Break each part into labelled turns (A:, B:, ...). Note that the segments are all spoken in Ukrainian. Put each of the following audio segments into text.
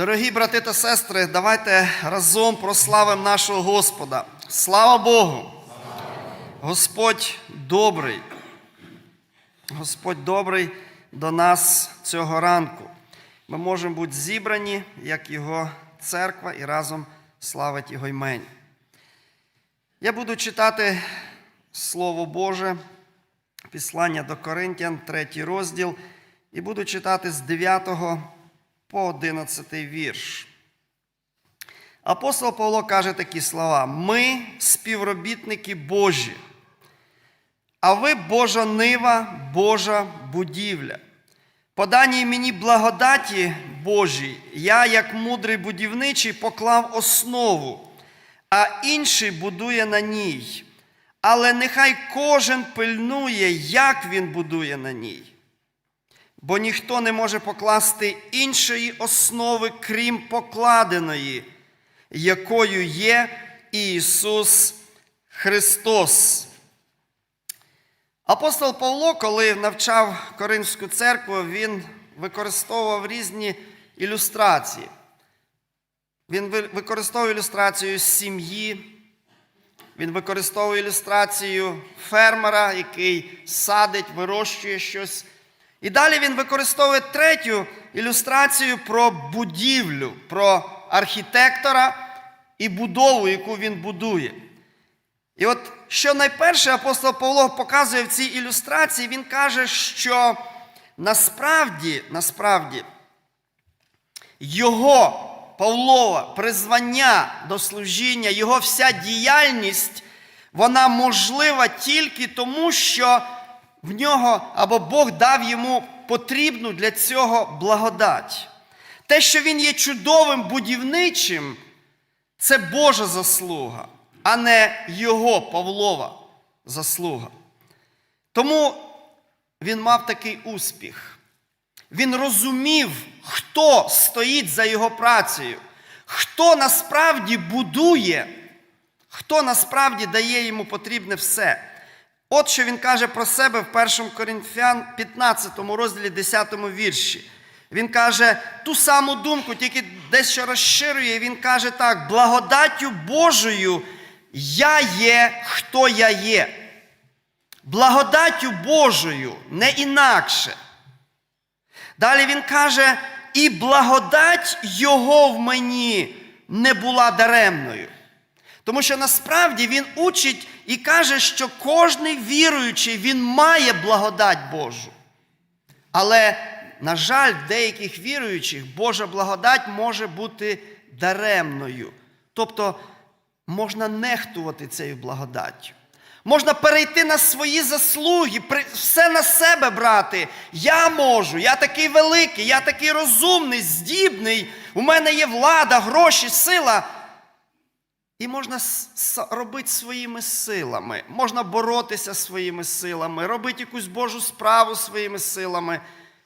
A: Дорогі брати та сестри, давайте разом прославимо нашого Господа. Слава Богу! Господь добрий. Господь добрий до нас цього ранку. Ми можемо бути зібрані, як Його церква, і разом славити Його імені. Я буду читати Слово Боже, Післання до Коринтян, третій розділ, і буду читати з 9 по 11 вірш. Апостол Павло каже такі слова: Ми співробітники Божі, а ви Божа нива, Божа будівля. По даній мені благодаті Божій, я, як мудрий будівничий, поклав основу, а інший будує на ній. Але нехай кожен пильнує, як він будує на ній. Бо ніхто не може покласти іншої основи, крім покладеної, якою є Ісус Христос. Апостол Павло, коли навчав Коринську церкву, він використовував різні ілюстрації. Він використовував ілюстрацію сім'ї, він використовує ілюстрацію фермера, який садить, вирощує щось. І далі він використовує третю ілюстрацію про будівлю, про архітектора і будову, яку він будує. І от що найперше апостол Павло показує в цій ілюстрації, він каже, що насправді, насправді, його Павлова призвання до служіння, його вся діяльність, вона можлива тільки тому, що в нього або Бог дав йому потрібну для цього благодать. Те, що він є чудовим будівничим, це Божа заслуга, а не його Павлова заслуга. Тому він мав такий успіх. Він розумів, хто стоїть за його працею, хто насправді будує, хто насправді дає йому потрібне все. От що він каже про себе в 1 Коринфян 15 розділі 10 вірші. Він каже ту саму думку, тільки дещо розширює. Він каже так: благодаттю Божою я є, хто я є. Благодаттю Божою, не інакше. Далі він каже, і благодать Його в мені не була даремною. Тому що насправді він учить і каже, що кожний віруючий, він має благодать Божу. Але, на жаль, в деяких віруючих Божа благодать може бути даремною. Тобто можна нехтувати цією благодаттю. Можна перейти на свої заслуги, все на себе брати. Я можу, я такий великий, я такий розумний, здібний, у мене є влада, гроші, сила. І можна робити своїми силами, можна боротися своїми силами, робити якусь Божу справу своїми силами.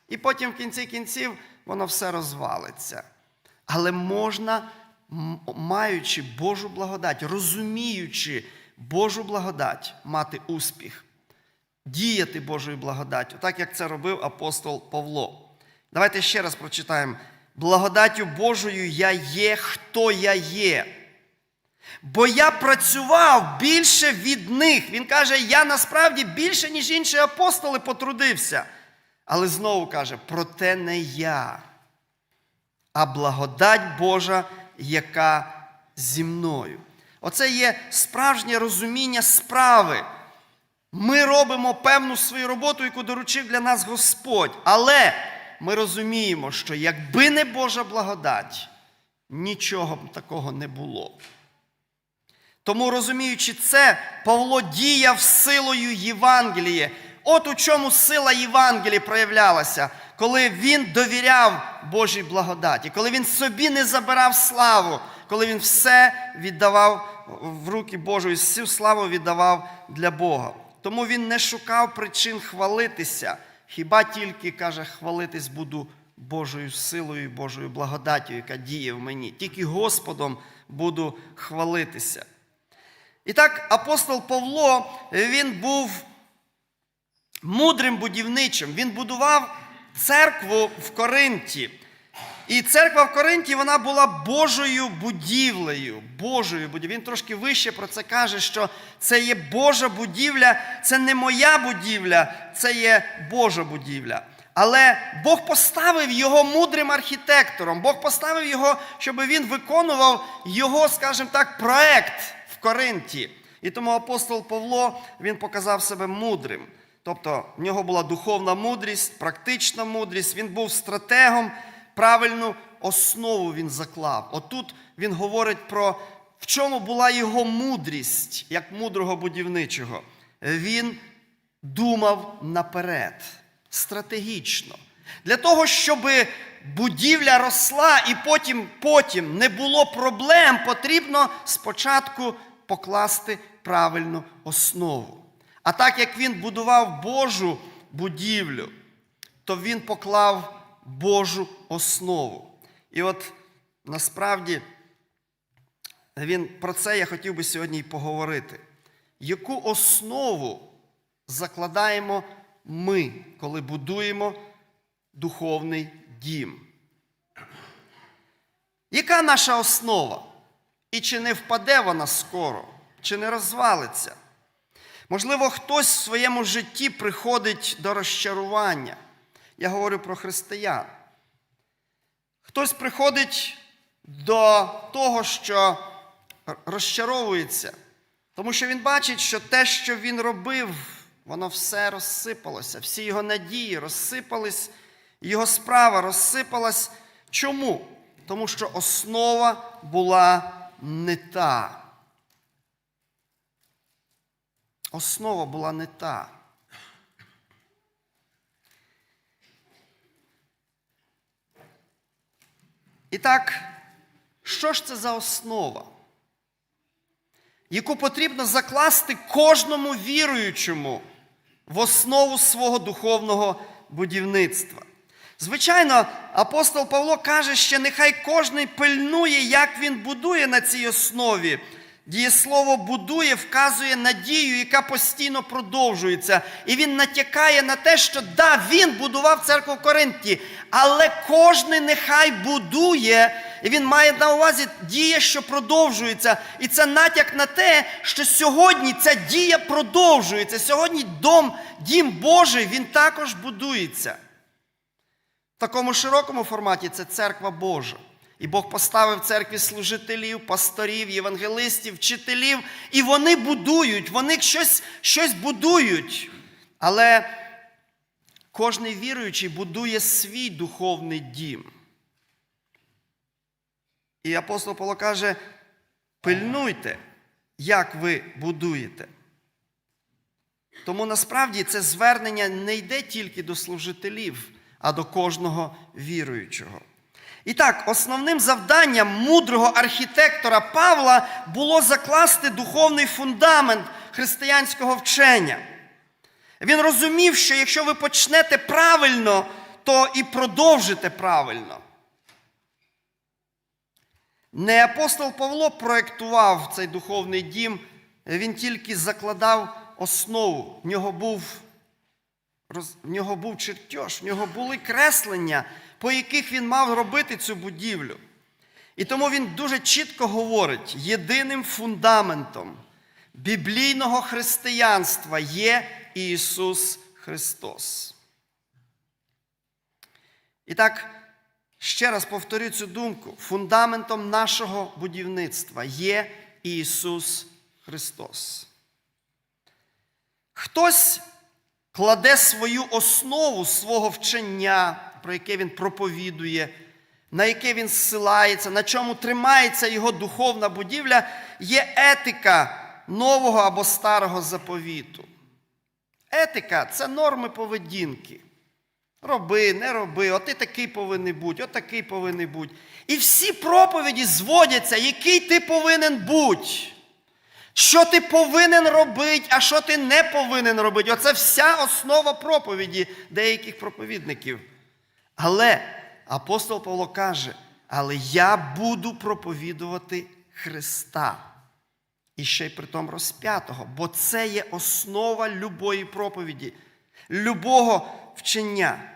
A: І потім в кінці кінців воно все розвалиться. Але можна, маючи Божу благодать, розуміючи Божу благодать, мати успіх, діяти Божою благодаттю, так як це робив апостол Павло. Давайте ще раз прочитаємо: благодаттю Божою я є, хто я є. Бо я працював більше від них. Він каже, я насправді більше, ніж інші апостоли, потрудився. Але знову каже, проте не я, а благодать Божа, яка зі мною. Оце є справжнє розуміння справи. Ми робимо певну свою роботу, яку доручив для нас Господь. Але ми розуміємо, що якби не Божа благодать, нічого б такого не було. Тому, розуміючи це, Павло діяв силою Євангелія. От у чому сила Євангелії проявлялася, коли він довіряв Божій благодаті, коли він собі не забирав славу, коли він все віддавав в руки Божої, всю славу віддавав для Бога. Тому він не шукав причин хвалитися, хіба тільки каже, хвалитись буду Божою силою, Божою благодаттю, яка діє в мені. Тільки Господом буду хвалитися. І так, апостол Павло, він був мудрим будівничим. Він будував церкву в Коринті. І церква в Коринті вона була Божою будівлею. Божою будівлею. Він трошки вище про це каже, що це є Божа будівля, це не моя будівля, це є Божа будівля. Але Бог поставив його мудрим архітектором. Бог поставив його, щоб він виконував його, скажімо так, проект Коринті. І тому апостол Павло він показав себе мудрим. Тобто в нього була духовна мудрість, практична мудрість, він був стратегом, правильну основу він заклав. Отут він говорить про в чому була його мудрість, як мудрого будівничого. Він думав наперед, стратегічно. Для того, щоб будівля росла і потім, потім не було проблем, потрібно спочатку покласти правильну основу. А так як він будував Божу будівлю, то він поклав Божу основу. І от насправді він про це я хотів би сьогодні і поговорити. Яку основу закладаємо ми, коли будуємо духовний дім? Яка наша основа? І чи не впаде вона скоро, чи не розвалиться? Можливо, хтось в своєму житті приходить до розчарування. Я говорю про християн. Хтось приходить до того, що розчаровується, тому що він бачить, що те, що він робив, воно все розсипалося, всі його надії розсипались, його справа розсипалась. Чому? Тому що основа була не та. Основа була не та. І так, що ж це за основа, яку потрібно закласти кожному віруючому в основу свого духовного будівництва? Звичайно, апостол Павло каже, що нехай кожний пильнує, як він будує на цій основі. Дієслово будує, вказує надію, яка постійно продовжується. І він натякає на те, що да, він будував церкву в Коринті, але кожний нехай будує, і він має на увазі дія, що продовжується. І це натяк на те, що сьогодні ця дія продовжується. Сьогодні дом, дім Божий, він також будується. Такому широкому форматі це церква Божа. І Бог поставив церкві служителів, пасторів, євангелистів, вчителів, і вони будують, вони щось, щось будують. Але кожний віруючий будує свій духовний дім. І апостол Павло каже: пильнуйте, як ви будуєте. Тому насправді це звернення не йде тільки до служителів, а до кожного віруючого. І так, основним завданням мудрого архітектора Павла було закласти духовний фундамент християнського вчення. Він розумів, що якщо ви почнете правильно, то і продовжите правильно. Не апостол Павло проєктував цей духовний дім, він тільки закладав основу. В нього був, в нього був чертеж, в нього були креслення, по яких він мав робити цю будівлю. І тому він дуже чітко говорить: єдиним фундаментом біблійного християнства є Ісус Христос. І так, ще раз повторю цю думку: фундаментом нашого будівництва є Ісус Христос. Хтось кладе свою основу свого вчення, про яке він проповідує, на яке він зсилається, на чому тримається його духовна будівля, є етика нового або старого заповіту. Етика це норми поведінки. Роби, не роби, от ти такий повинен бути, от такий повинен бути. І всі проповіді зводяться, який ти повинен бути. Що ти повинен робити, а що ти не повинен робити. Оце вся основа проповіді деяких проповідників. Але апостол Павло каже, але я буду проповідувати Христа. І ще й при тому розп'ятого, бо це є основа любої проповіді, любого вчення.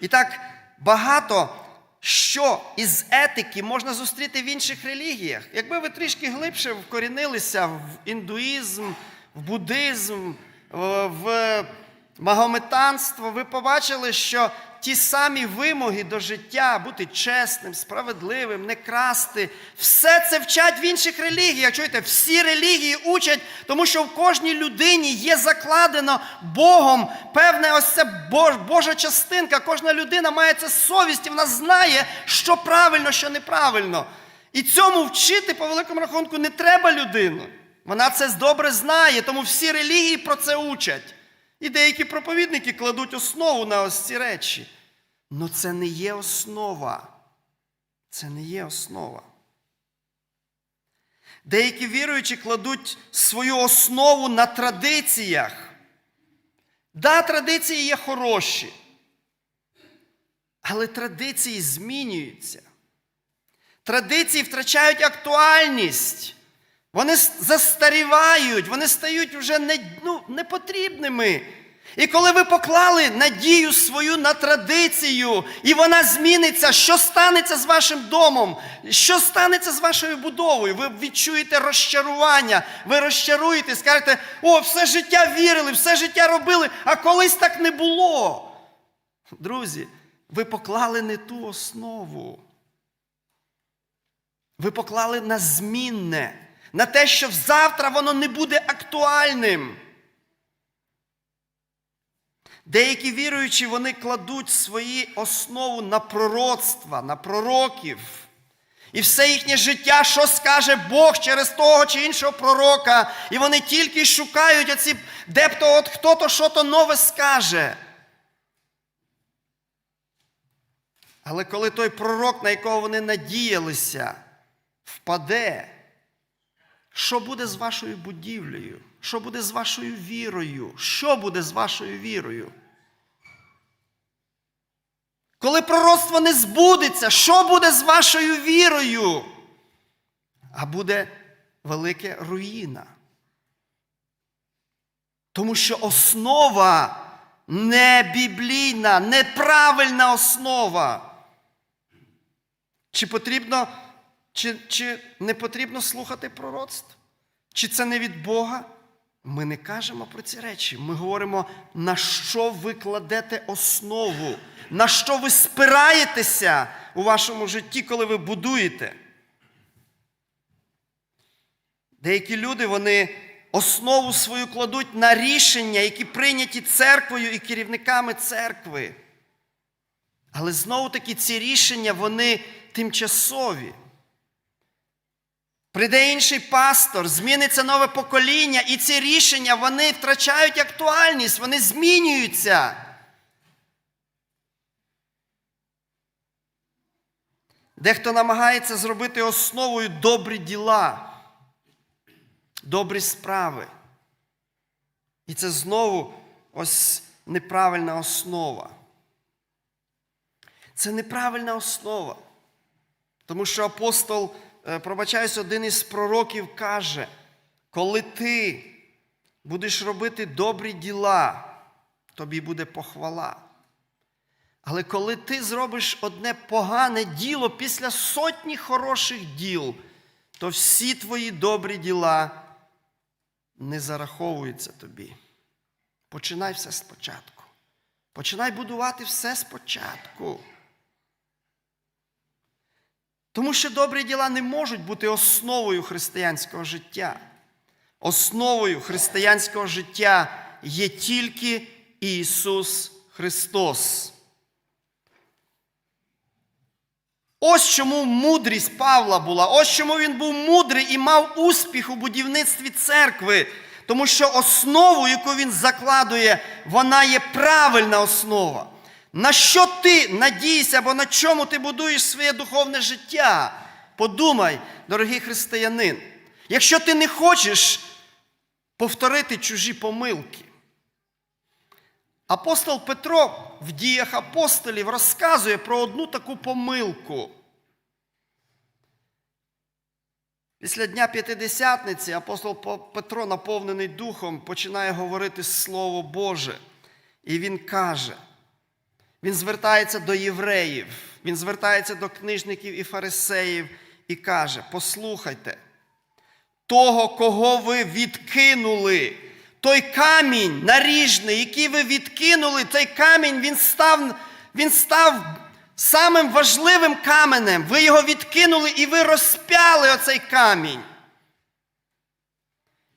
A: І так багато що із етики можна зустріти в інших релігіях. Якби ви трішки глибше вкорінилися в індуїзм, в буддизм, в- магометанство, ви побачили, що ті самі вимоги до життя, бути чесним, справедливим, не красти, все це вчать в інших релігіях. Чуєте, всі релігії учать, тому що в кожній людині є закладено Богом певне ось це Божа частинка. Кожна людина має це совість, і вона знає, що правильно, що неправильно. І цьому вчити, по великому рахунку, не треба людину. Вона це добре знає, тому всі релігії про це учать. І деякі проповідники кладуть основу на ось ці речі. Але це не є основа. Це не є основа. Деякі віруючі кладуть свою основу на традиціях. Да, традиції є хороші. Але традиції змінюються. Традиції втрачають актуальність. Вони застарівають, вони стають вже не, ну, непотрібними. І коли ви поклали надію свою на традицію, і вона зміниться, що станеться з вашим домом, що станеться з вашою будовою? Ви відчуєте розчарування, ви розчаруєте, скажете, о, все життя вірили, все життя робили, а колись так не було. Друзі, ви поклали не ту основу. Ви поклали на змінне, на те, що завтра воно не буде актуальним. Деякі віруючі вони кладуть свої основу на пророцтва, на пророків. І все їхнє життя, що скаже Бог через того чи іншого пророка. І вони тільки шукають оці, де б то от хто-то що-то нове скаже. Але коли той пророк, на якого вони надіялися, впаде, що буде з вашою будівлею? Що буде з вашою вірою? Що буде з вашою вірою? Коли пророцтво не збудеться, що буде з вашою вірою? А буде велике руїна. Тому що основа не біблійна, неправильна основа. Чи потрібно, чи, чи не потрібно слухати пророцтв? Чи це не від Бога? Ми не кажемо про ці речі. Ми говоримо, на що ви кладете основу, на що ви спираєтеся у вашому житті, коли ви будуєте. Деякі люди вони основу свою кладуть на рішення, які прийняті церквою і керівниками церкви. Але знову таки ці рішення вони тимчасові. Прийде інший пастор, зміниться нове покоління, і ці рішення вони втрачають актуальність, вони змінюються. Дехто намагається зробити основою добрі діла, добрі справи. І це знову ось неправильна основа. Це неправильна основа. Тому що апостол, пробачаюсь, один із пророків каже, коли ти будеш робити добрі діла, тобі буде похвала. Але коли ти зробиш одне погане діло після сотні хороших діл, то всі твої добрі діла не зараховуються тобі. Починай все спочатку. Починай будувати все спочатку. Тому що добрі діла не можуть бути основою християнського життя. Основою християнського життя є тільки Ісус Христос. Ось чому мудрість Павла була, ось чому він був мудрий і мав успіх у будівництві церкви. Тому що основу, яку він закладує, вона є правильна основа. На що ти надійся, або на чому ти будуєш своє духовне життя? Подумай, дорогий християнин, якщо ти не хочеш повторити чужі помилки. Апостол Петро в діях апостолів розказує про одну таку помилку. Після Дня П'ятидесятниці апостол Петро, наповнений духом, починає говорити Слово Боже. І він каже, він звертається до євреїв. Він звертається до книжників і фарисеїв і каже: Послухайте, того, кого ви відкинули, той камінь наріжний, який ви відкинули, той камінь він став, він став самим важливим каменем. Ви його відкинули і ви розпяли оцей камінь.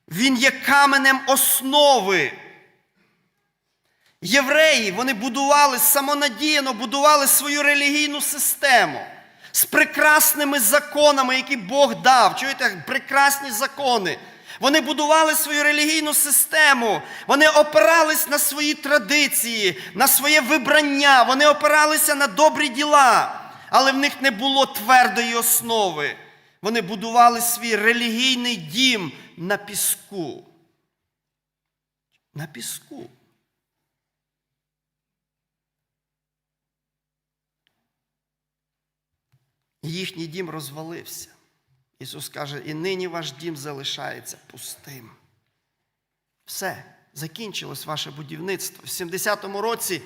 A: Він є каменем основи. Євреї вони будували самонадіяно, будували свою релігійну систему з прекрасними законами, які Бог дав. Чуєте, прекрасні закони. Вони будували свою релігійну систему, вони опирались на свої традиції, на своє вибрання, вони опиралися на добрі діла, але в них не було твердої основи. Вони будували свій релігійний дім на піску. На піску. Їхній дім розвалився. Ісус каже, і нині ваш дім залишається пустим. Все, закінчилось ваше будівництво. В 70-му році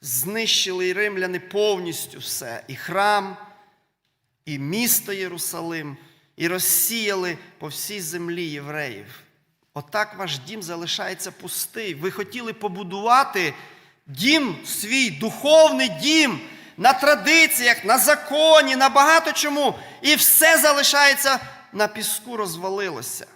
A: знищили і римляни повністю все. І храм, і місто Єрусалим, і розсіяли по всій землі євреїв. Отак ваш дім залишається пустий. Ви хотіли побудувати дім свій, духовний дім на традиціях, на законі, на багато чому. І все залишається на піску, розвалилося.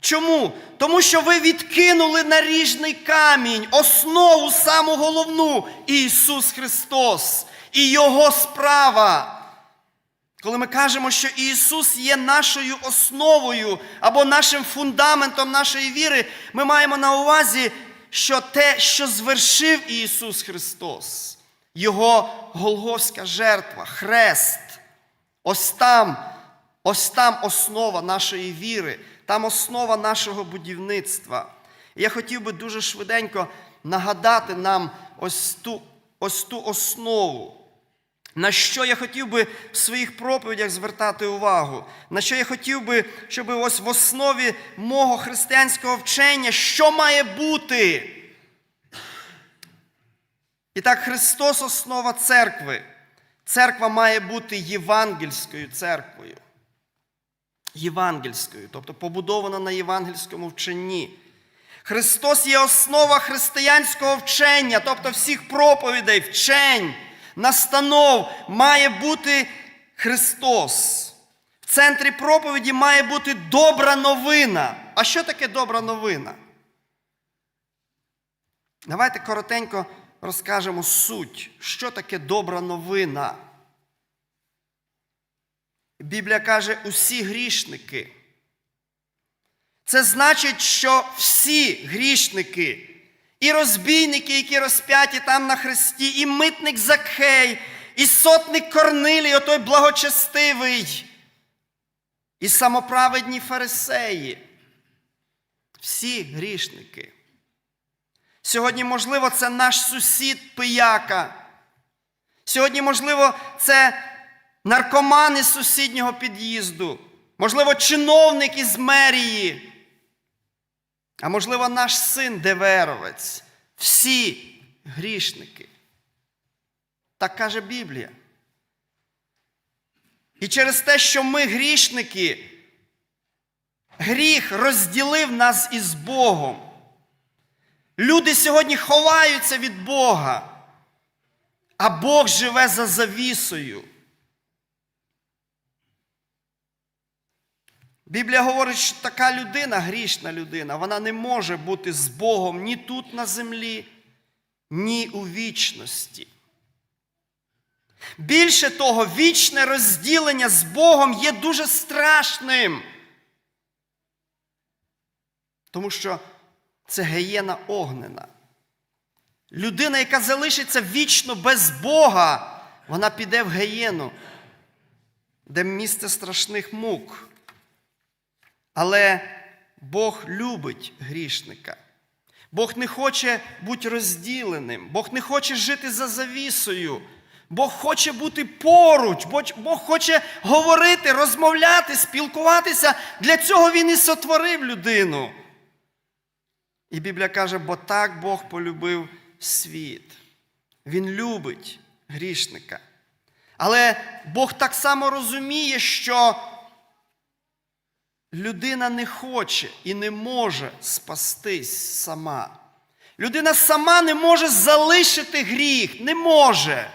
A: Чому? Тому що ви відкинули наріжний камінь, основу саму головну Ісус Христос і Його справа. Коли ми кажемо, що Ісус є нашою основою або нашим фундаментом нашої віри, ми маємо на увазі, що те, що звершив Ісус Христос, Його Голговська жертва, хрест, ось там, ось там основа нашої віри, там основа нашого будівництва. І я хотів би дуже швиденько нагадати нам ось ту, ось ту основу. На що я хотів би в своїх проповідях звертати увагу? На що я хотів би, щоб ось в основі мого християнського вчення, що має бути? І так, Христос основа церкви. Церква має бути євангельською церквою. Євангельською, тобто побудована на євангельському вченні. Христос є основа християнського вчення, тобто всіх проповідей, вчень настанов має бути Христос. В центрі проповіді має бути добра новина. А що таке добра новина? Давайте коротенько розкажемо суть, що таке добра новина. Біблія каже, усі грішники. Це значить, що всі грішники. І розбійники, які розп'яті там на хресті, і митник Закхей, і сотник Корнилій, отой благочестивий, і самоправедні фарисеї. Всі грішники. Сьогодні, можливо, це наш сусід пияка. Сьогодні, можливо, це наркомани з сусіднього під'їзду. Можливо, чиновник із мерії. А можливо, наш син Деверовець. Всі грішники. Так каже Біблія. І через те, що ми грішники, гріх розділив нас із Богом. Люди сьогодні ховаються від Бога, а Бог живе за завісою. Біблія говорить, що така людина, грішна людина, вона не може бути з Богом ні тут на землі, ні у вічності. Більше того, вічне розділення з Богом є дуже страшним. Тому що це геєна огнена. Людина, яка залишиться вічно без Бога, вона піде в геєну, де місце страшних мук. Але Бог любить грішника. Бог не хоче бути розділеним, Бог не хоче жити за завісою. Бог хоче бути поруч, Бог хоче говорити, розмовляти, спілкуватися. Для цього Він і сотворив людину. І Біблія каже, бо так Бог полюбив світ. Він любить грішника. Але Бог так само розуміє, що людина не хоче і не може спастись сама. Людина сама не може залишити гріх, не може.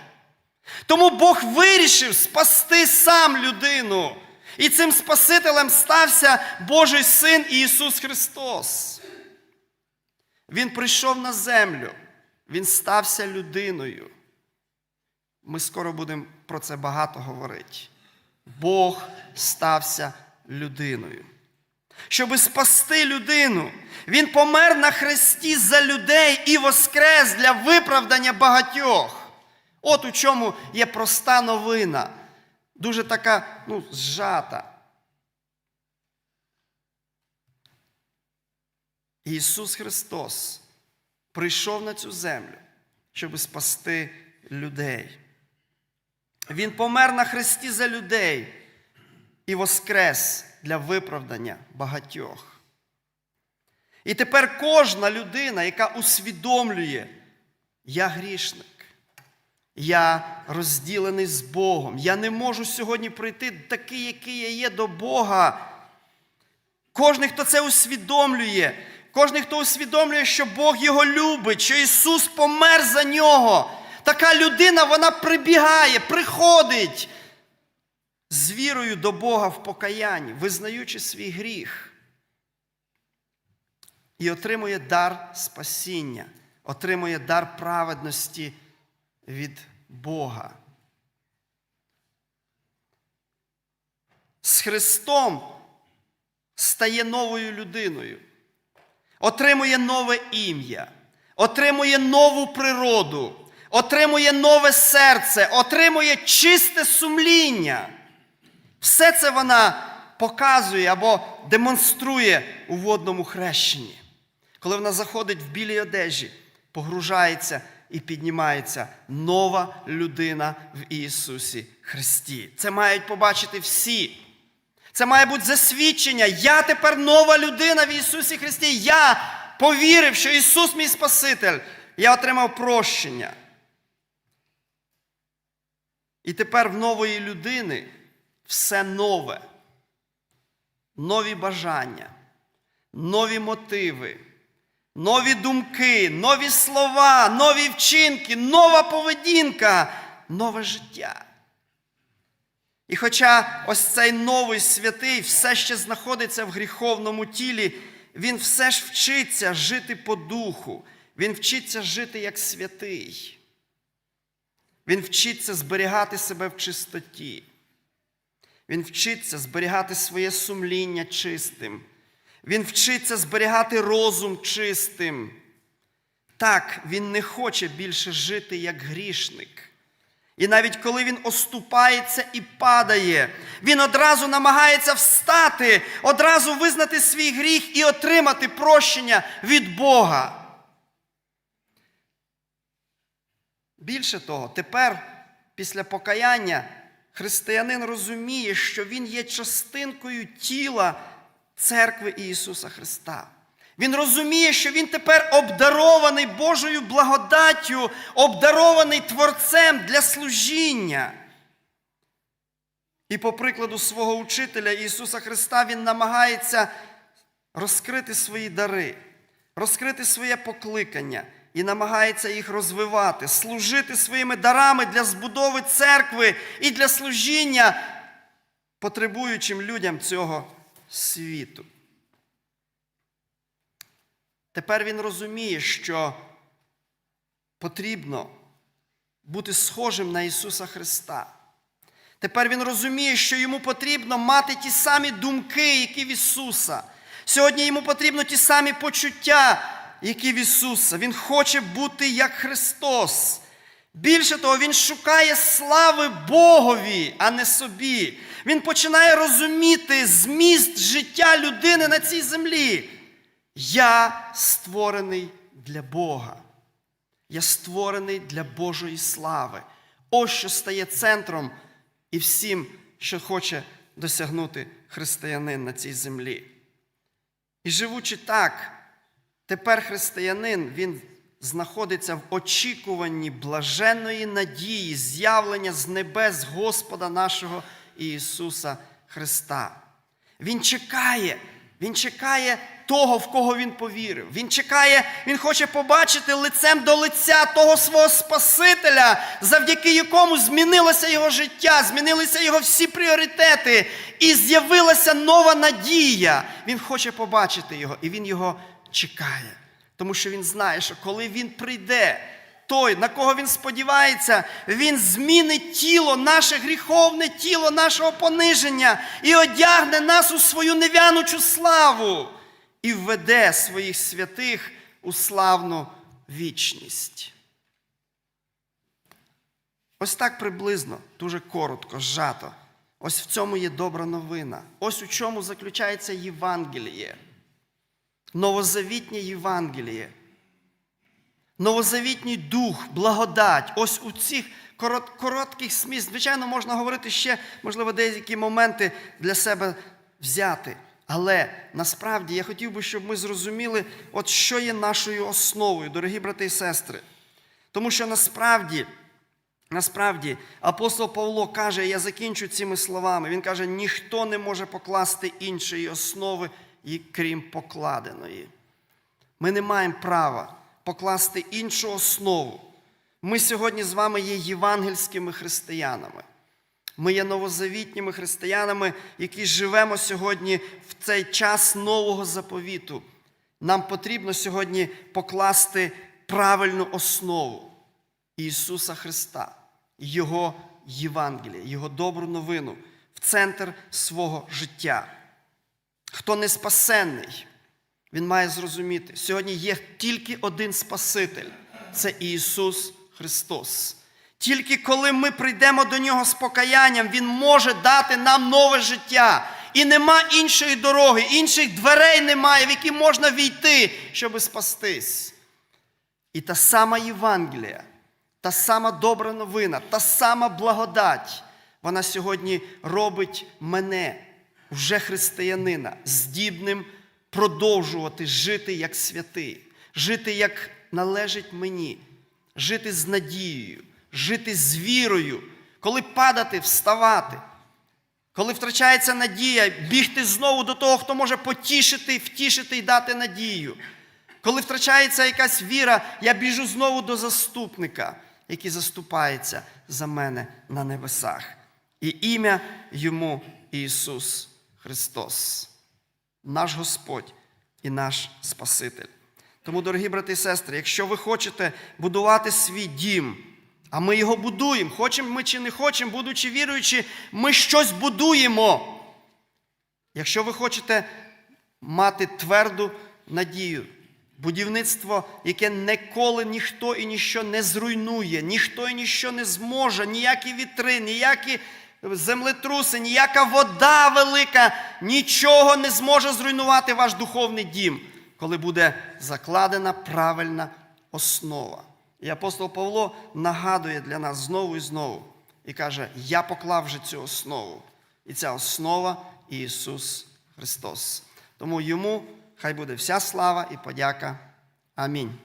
A: Тому Бог вирішив спасти сам людину. І цим Спасителем стався Божий Син Ісус Христос. Він прийшов на землю, Він стався людиною. Ми скоро будемо про це багато говорити. Бог стався людиною. Щоби спасти людину, Він помер на хресті за людей і воскрес для виправдання багатьох. От у чому є проста новина, дуже така ну, зжата. Ісус Христос прийшов на цю землю, щоб спасти людей. Він помер на хресті за людей і воскрес для виправдання багатьох. І тепер кожна людина, яка усвідомлює, я грішник, я розділений з Богом, я не можу сьогодні прийти такий, який я є до Бога. Кожен, хто це усвідомлює, кожен, хто усвідомлює, що Бог його любить, що Ісус помер за нього, така людина вона прибігає, приходить з вірою до Бога в покаянні, визнаючи свій гріх. І отримує дар спасіння, отримує дар праведності від Бога. З Христом стає новою людиною, отримує нове ім'я, отримує нову природу, отримує нове серце, отримує чисте сумління. Все це вона показує або демонструє у водному хрещенні. Коли вона заходить в білій одежі, погружається і піднімається нова людина в Ісусі Христі. Це мають побачити всі. Це має бути засвідчення. Я тепер нова людина в Ісусі Христі. Я повірив, що Ісус мій Спаситель. Я отримав прощення. І тепер в нової людини все нове. Нові бажання, нові мотиви, нові думки, нові слова, нові вчинки, нова поведінка, нове життя. І хоча ось цей новий святий все ще знаходиться в гріховному тілі, він все ж вчиться жити по духу, він вчиться жити як святий. Він вчиться зберігати себе в чистоті. Він вчиться зберігати своє сумління чистим. Він вчиться зберігати розум чистим. Так, він не хоче більше жити як грішник. І навіть коли він оступається і падає, він одразу намагається встати, одразу визнати свій гріх і отримати прощення від Бога. Більше того, тепер, після покаяння, християнин розуміє, що він є частинкою тіла церкви Ісуса Христа. Він розуміє, що він тепер обдарований Божою благодаттю, обдарований Творцем для служіння. І по прикладу свого учителя Ісуса Христа Він намагається розкрити свої дари, розкрити своє покликання і намагається їх розвивати, служити своїми дарами для збудови церкви і для служіння потребуючим людям цього світу. Тепер він розуміє, що потрібно бути схожим на Ісуса Христа. Тепер він розуміє, що йому потрібно мати ті самі думки, які в Ісуса. Сьогодні йому потрібно ті самі почуття, які в Ісуса. Він хоче бути як Христос. Більше того, Він шукає слави Богові, а не собі. Він починає розуміти зміст життя людини на цій землі. Я створений для Бога. Я створений для Божої слави. Ось що стає центром і всім, що хоче досягнути християнин на цій землі. І живучи так, тепер християнин, він знаходиться в очікуванні блаженної надії, з'явлення з небес Господа нашого Ісуса Христа. Він чекає, Він чекає того, в кого він повірив. Він чекає, він хоче побачити лицем до лиця того свого Спасителя, завдяки якому змінилося його життя, змінилися його всі пріоритети, і з'явилася нова надія. Він хоче побачити його, і він його чекає. Тому що він знає, що коли він прийде, той, на кого він сподівається, він змінить тіло, наше гріховне тіло, нашого пониження і одягне нас у свою невянучу славу і введе своїх святих у славну вічність. Ось так приблизно, дуже коротко, зжато. Ось в цьому є добра новина. Ось у чому заключається Євангеліє. Новозавітнє Євангеліє. Новозавітній дух, благодать. Ось у цих коротких сміст. Звичайно, можна говорити ще, можливо, деякі моменти для себе взяти. Але насправді я хотів би, щоб ми зрозуміли, от що є нашою основою, дорогі брати і сестри. Тому що насправді, насправді апостол Павло каже, я закінчу цими словами. Він каже, ніхто не може покласти іншої основи, крім покладеної. Ми не маємо права покласти іншу основу. Ми сьогодні з вами є євангельськими християнами. Ми є новозавітніми християнами, які живемо сьогодні в цей час нового заповіту. Нам потрібно сьогодні покласти правильну основу Ісуса Христа, Його Євангелія, Його добру новину в центр свого життя. Хто не спасенний, він має зрозуміти, сьогодні є тільки один Спаситель це Ісус Христос. Тільки коли ми прийдемо до Нього з покаянням, Він може дати нам нове життя. І нема іншої дороги, інших дверей немає, в які можна війти, щоб спастись. І та сама Євангелія, та сама добра новина, та сама благодать, вона сьогодні робить мене, вже християнина, здібним продовжувати жити як святий, жити як належить мені, жити з надією, жити з вірою, коли падати, вставати. Коли втрачається надія, бігти знову до того, хто може потішити, втішити і дати надію. Коли втрачається якась віра, я біжу знову до заступника, який заступається за мене на небесах. І ім'я йому Ісус Христос, наш Господь і наш Спаситель. Тому, дорогі брати і сестри, якщо ви хочете будувати свій дім, а ми його будуємо, хочемо ми чи не хочемо, будучи віруючи, ми щось будуємо. Якщо ви хочете мати тверду надію, будівництво, яке ніколи ніхто і ніщо не зруйнує, ніхто і ніщо не зможе, ніякі вітри, ніякі землетруси, ніяка вода велика, нічого не зможе зруйнувати ваш духовний дім, коли буде закладена правильна основа. І апостол Павло нагадує для нас знову і знову і каже: Я поклав вже цю основу. І ця основа Ісус Христос. Тому йому хай буде вся слава і подяка. Амінь.